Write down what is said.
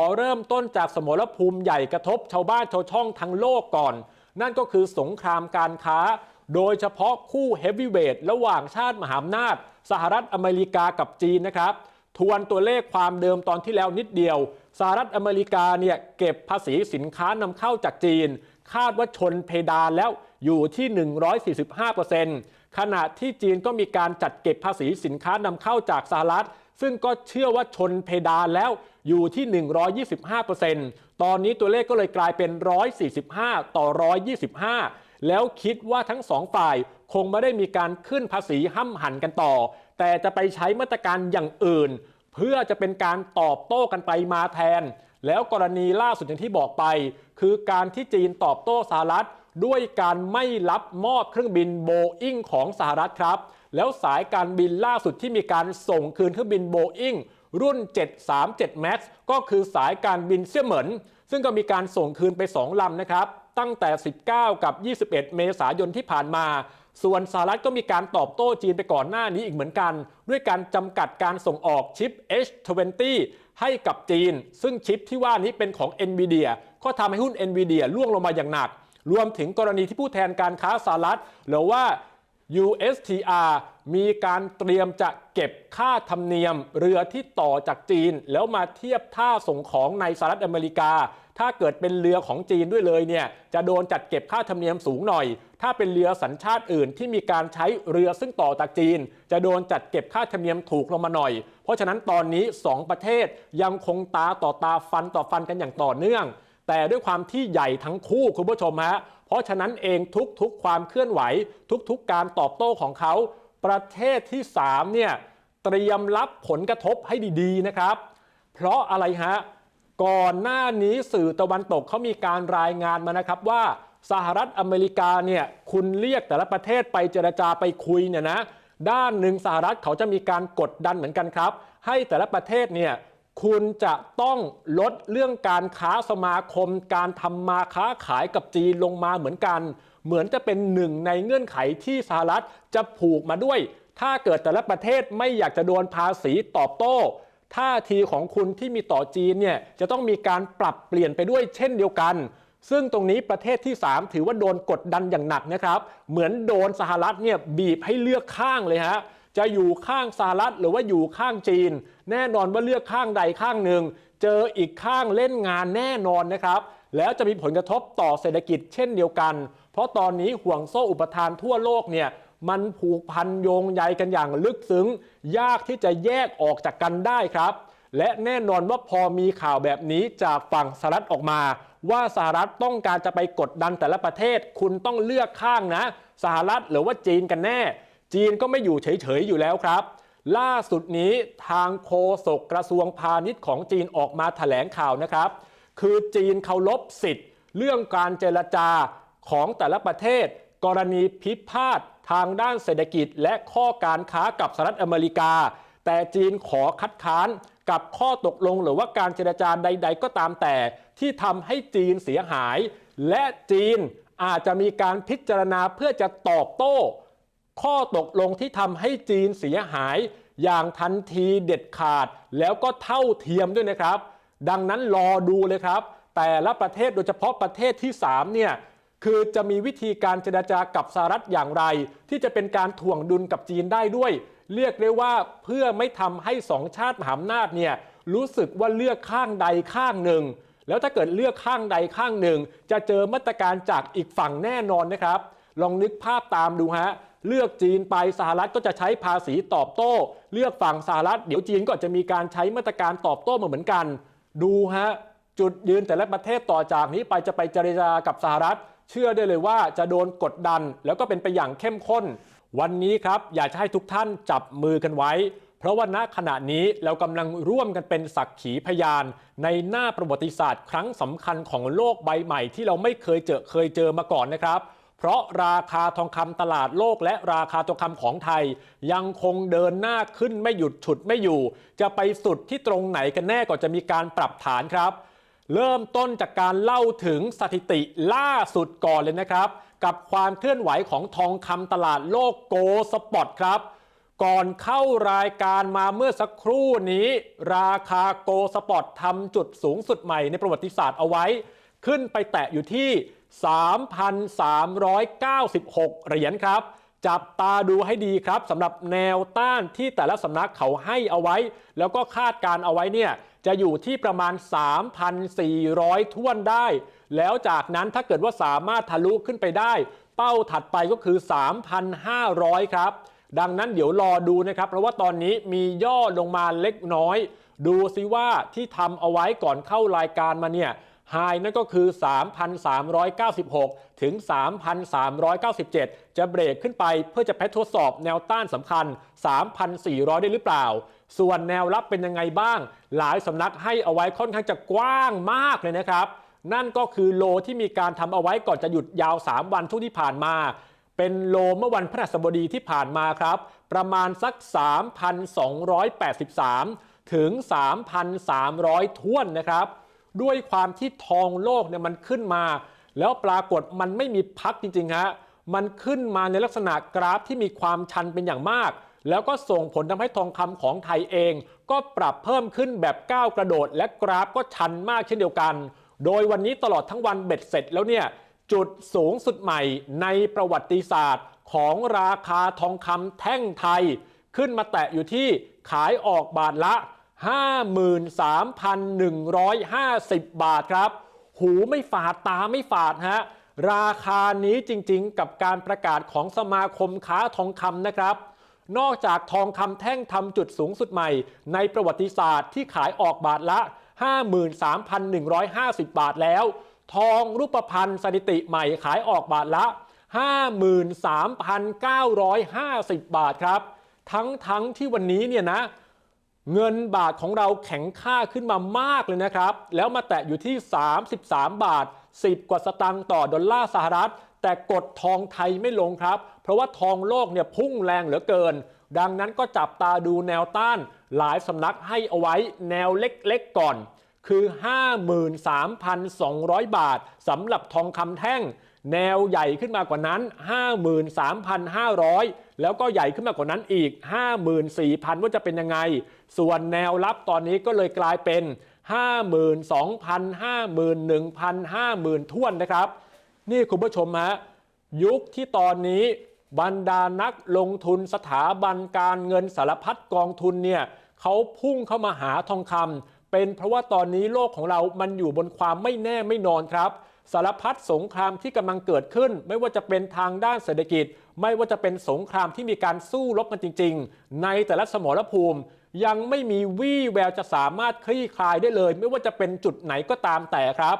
อเริ่มต้นจากสมรภูมิใหญ่กระทบชาวบ้านชาวช่องทั้งโลกก่อน นั่นก็คือสงครามการค้า โดยเฉพาะคู่เฮฟวีเวทระหว่างชาติมหาอำนาจ สหรัฐอเมริกากับจีนนะครับ ทวนตัวเลขความเดิมตอนที่แล้วนิดเดียว สหรัฐอเมริกาเนี่ยเก็บภาษีสินค้านำเข้าจากจีน คาดว่าชนเพดานแล้วอยู่ที่ 145%ขณะที่จีนก็มีการจัดเก็บภาษีสินค้านำเข้าจากสหรัฐ ซึ่งก็เชื่อว่าชนเพดานแล้ว อยู่ที่ 125%ตอนนี้ตัวเลขก็เลยกลายเป็น 145 ต่อ 125 แล้วคิดว่าทั้งสองฝ่ายคงไม่ได้มีการขึ้นภาษีห้ำหันกันต่อ แต่จะไปใช้มาตรการอย่างอื่น เพื่อจะเป็นการตอบโต้กันไปมาแทน แล้วกรณีล่าสุดอย่างที่บอกไป คือการที่จีนตอบโต้สหรัฐด้วยการไม่รับมอบเครื่องบินโบอิงของสหรัฐครับ แล้วสายการบินล่าสุดที่มีการส่งคืนเครื่องบินโบอิง รุ่น 737 MAX ก็คือสายการบินเสี่ยเหมินซึ่งก็มีการส่งคืนไป 2 ลำนะครับ ตั้งแต่ 19 กับ 21 เมษายนที่ผ่านมา ส่วนสหรัฐก็มีการตอบโต้จีนไปก่อนหน้านี้อีกเหมือนกัน ด้วยการจำกัดการส่งออกชิป H20 ให้กับจีน ซึ่งชิปที่ว่านี้เป็นของ NVIDIA ก็ทำให้หุ้น NVIDIA ล่วงลงมาอย่างหนัก รวมถึงกรณีที่ผู้แทนการค้าสหรัฐหรือว่า USTR มีการเตรียมจะเก็บค่าธรรมเนียมเรือที่ต่อจากจีน แล้วมาเทียบท่าส่งของในสหรัฐอเมริกา ถ้าเกิดเป็นเรือของจีนด้วยเลยเนี่ยจะโดนจัดเก็บค่าธรรมเนียมสูงหน่อย ถ้าเป็นเรือสัญชาติอื่นที่มีการใช้เรือซึ่งต่อจากจีน จะโดนจัดเก็บค่าธรรมเนียมถูกลงมาหน่อย เพราะฉะนั้นตอนนี้ 2 ประเทศยังคงตาต่อตาฟันต่อฟันกันอย่างต่อเนื่อง แต่ด้วยความที่ใหญ่ทั้งคู่คุณผู้ชมฮะ ราะฉะนั้นเองทุกๆความเคลื่อนไหว ทุกๆการตอบโต้ของเขา ประเทศที่3เนี่ยเตรียมรับผลกระทบให้ดีๆนะครับ เพราะอะไรฮะก่อนหน้านี้สื่อตะวันตกเขามีการรายงานมานะครับว่าสหรัฐอเมริกาเนี่ยคุณเรียกแต่ละประเทศไปเจรจาไปคุยเนี่ยนะด้านหนึ่งสหรัฐเขาจะมีการกดดันเหมือนกันครับ ให้แต่ละประเทศเนี่ย คุณจะต้องลดเรื่องการค้าสมาคม การทำมาค้าขายกับจีนลงมาเหมือนกัน เหมือนจะเป็นหนึ่งในเงื่อนไขที่สหรัฐจะผูกมาด้วย ถ้าเกิดแต่ละประเทศไม่อยากจะโดนภาษีตอบโต้ท่าทีของคุณที่มีต่อจีนเนี่ยจะต้องมีการปรับเปลี่ยนไปด้วยเช่นเดียวกัน ซึ่งตรงนี้ประเทศที่ 3 ถือว่าโดนกดดันอย่างหนักนะครับ เหมือนโดนสหรัฐเนี่ยบีบให้เลือกข้างเลยฮะ จะอยู่ข้างสหรัฐหรือว่าอยู่ข้างจีน แน่นอนว่าเลือกข้างใดข้างหนึ่ง เจออีกข้างเล่นงานแน่นอนนะครับ แล้วจะมีผลกระทบต่อเศรษฐกิจเช่นเดียวกัน เพราะตอนนี้ห่วงโซ่อุปทานทั่วโลกเนี่ยมันผูกพันโยงใยกันอย่างลึกซึ้ง ยากที่จะแยกออกจากกันได้ครับ และแน่นอนว่าพอมีข่าวแบบนี้จากฝั่งสหรัฐออกมา ว่าสหรัฐต้องการจะไปกดดันแต่ละประเทศ คุณต้องเลือกข้างนะ สหรัฐหรือว่าจีนกันแน่ จีนก็ไม่อยู่เฉยๆอยู่แล้วครับ ล่าสุดนี้ทางโฆษกกระทรวงพาณิชย์ของจีนออกมาแถลงข่าวนะครับ คือจีนเคารพสิทธิ์ เรื่องการเจรจาของแต่ละประเทศ กรณีพิพาททางด้านเศรษฐกิจ และข้อการค้ากับสหรัฐอเมริกา แต่จีนขอคัดค้านกับข้อตกลงหรือว่าการเจรจาใด ๆ ก็ตามแต่ที่ทำให้จีนเสียหาย และจีนอาจจะมีการพิจารณาเพื่อจะตอบโต้ ข้อตกลงที่ทำให้จีนเสียหายอย่างทันทีเด็ดขาด แล้วก็เท่าเทียมด้วยนะครับ ดังนั้นรอดูเลยครับ แต่ละประเทศโดยเฉพาะประเทศที่ 3 เนี่ยคือจะมีวิธีการเจรจากับสหรัฐอย่างไร ที่จะเป็นการถ่วงดุลกับจีนได้ด้วย เรียกได้ว่าเพื่อไม่ทำให้สองชาติมหาอำนาจเนี่ยรู้สึกว่าเลือกข้างใดข้างหนึ่ง แล้วถ้าเกิดเลือกข้างใดข้างหนึ่ง จะเจอมาตรการจากอีกฝั่งแน่นอนนะครับ ลองนึกภาพตามดูฮะ เลือกจีนไปสหรัฐก็จะใช้ภาษีตอบโต้ เลือกฝั่งสหรัฐเดี๋ยวจีนก็จะมีการใช้มาตรการตอบโต้มาเหมือนกัน ดูฮะจุดยืนแต่ละประเทศต่อจากนี้ไปจะไปเจรจากับสหรัฐ เชื่อได้เลยว่าจะโดนกดดัน แล้วก็เป็นไปอย่างเข้มข้น วันนี้ครับอยากจะให้ทุกท่านจับมือกันไว้ เพราะว่าณขณะนี้เรากำลังร่วมกันเป็นสักขีพยาน ในหน้าประวัติศาสตร์ ครั้งสำคัญของโลกใบใหม่ที่เราไม่เคยเจอเคยเจอมาก่อนนะครับ เพราะราคาทองคำตลาดโลกและราคาทองคำของไทย ยังคงเดินหน้าขึ้นไม่หยุดฉุดไม่อยู่ จะไปสุดที่ตรงไหนกันแน่ก็จะมีการปรับฐานครับ เริ่มต้นจากการเล่าถึงสถิติล่าสุดก่อนเลยนะครับ กับความเคลื่อนไหวของทองคำตลาดโลกโกสปอตครับก่อนเข้ารายการมาเมื่อสักครู่นี้ ราคาโกสปอร์ตทำจุดสูงสุดใหม่ในประวัติศาสตร์เอาไว้ ขึ้นไปแตะอยู่ที่ 3,396 เหรียญครับ จับตาดูให้ดีครับสำหรับแนวต้านที่แต่ละสำนักเขาให้เอาไว้ แล้วก็คาดการเอาไว้เนี่ยจะอยู่ที่ประมาณ 3,400ท้วนได้ แล้วจากนั้นถ้าเกิดว่าสามารถทะลุขึ้นไปได้ เป้าถัดไปก็คือ 3,500 ครับ ดังนั้นเดี๋ยวรอดูนะครับ เพราะว่าตอนนี้มีย่อลงมาเล็กน้อย ดูซิว่าที่ทำเอาไว้ก่อนเข้ารายการมาเนี่ย ไฮนั่นก็คือ 3,396 ถึง 3,397 จะเบรกขึ้นไปเพื่อจะไปทดสอบแนวต้านสำคัญ 3,400 ได้หรือเปล่า ส่วนแนวรับเป็นยังไงบ้าง หลายสำนักให้เอาไว้ค่อนข้างจะกว้างมากเลยนะครับ นั่นก็คือโลที่มีการทำเอาไว้ก่อนจะหยุดยาว 3 วันทุกที่ผ่านมาเป็นโลเมื่อวันพฤหัสบดีที่ผ่านมาครับ ประมาณสัก 3,283 ถึง 3,300 ท้วนนะครับ ด้วยความที่ทองโลกเนี่ยมันขึ้นมา แล้วปรากฏมันไม่มีพักจริงๆฮะมันขึ้นมาในลักษณะกราฟที่มีความชันเป็นอย่างมาก แล้วก็ส่งผลทำให้ทองคำของไทยเอง ก็ปรับเพิ่มขึ้นแบบก้าวกระโดด และกราฟก็ชันมากเช่นเดียวกัน โดยวันนี้ตลอดทั้งวันเบ็ดเสร็จแล้วเนี่ยจุดสูงสุดใหม่ในประวัติศาสตร์ของราคาทองคำแท่งไทย ขึ้นมาแตะอยู่ที่ขายออกบาทละ 53,150 บาทครับ หูไม่ฝาดตาไม่ฝาดฮะราคานี้จริงๆ กับการประกาศของสมาคมค้าทองคำนะครับ นอกจากทองคำแท่งทำจุดสูงสุดใหม่ ในประวัติศาสตร์ที่ขายออกบาทละ 53,150 บาทแล้ว ทองรูปพรรณสถิติใหม่ขายออกบาทละ 53,950 บาทครับ ทั้งทั้งที่วันนี้เนี่ยนะ เงินบาทของเราแข็งค่าขึ้นมามากเลยนะครับ แล้วมาแตะอยู่ที่ 33 บาท 10 กว่าสตางค์ต่อดอลลาร์สหรัฐ แต่กดทองไทยไม่ลงครับ เพราะว่าทองโลกเนี่ยพุ่งแรงเหลือเกิน ดังนั้นก็จับตาดูแนวต้าน หลายสำนักให้เอาไว้แนวเล็กๆก่อน คือ 53,200 บาทสำหรับทองคำแท่ง แนวใหญ่ขึ้นมากว่านั้น 53,500 แล้วก็ใหญ่ขึ้นมากว่านั้นอีก 54,000 ว่าจะเป็นยังไง ส่วนแนวรับตอนนี้ก็เลยกลายเป็น 52,000 51,000 50,000ท่วนนะครับ นี่คุณผู้ชมฮะยุคที่ตอนนี้บรรดานักลงทุนสถาบันการเงินสารพัดกองทุนเนี่ยเขาพุ่งเข้ามาหาทองคำเป็นเพราะว่าตอนนี้โลกของเรามันอยู่บนความไม่แน่ไม่นอนครับ สารพัดสงครามที่กำลังเกิดขึ้น ไม่ว่าจะเป็นทางด้านเศรษฐกิจ ไม่ว่าจะเป็นสงครามที่มีการสู้รบกันจริง ๆ ในแต่ละสมรภูมิ ยังไม่มีวี่แววจะสามารถคลี่คลายได้เลย ไม่ว่าจะเป็นจุดไหนก็ตามแต่ครับ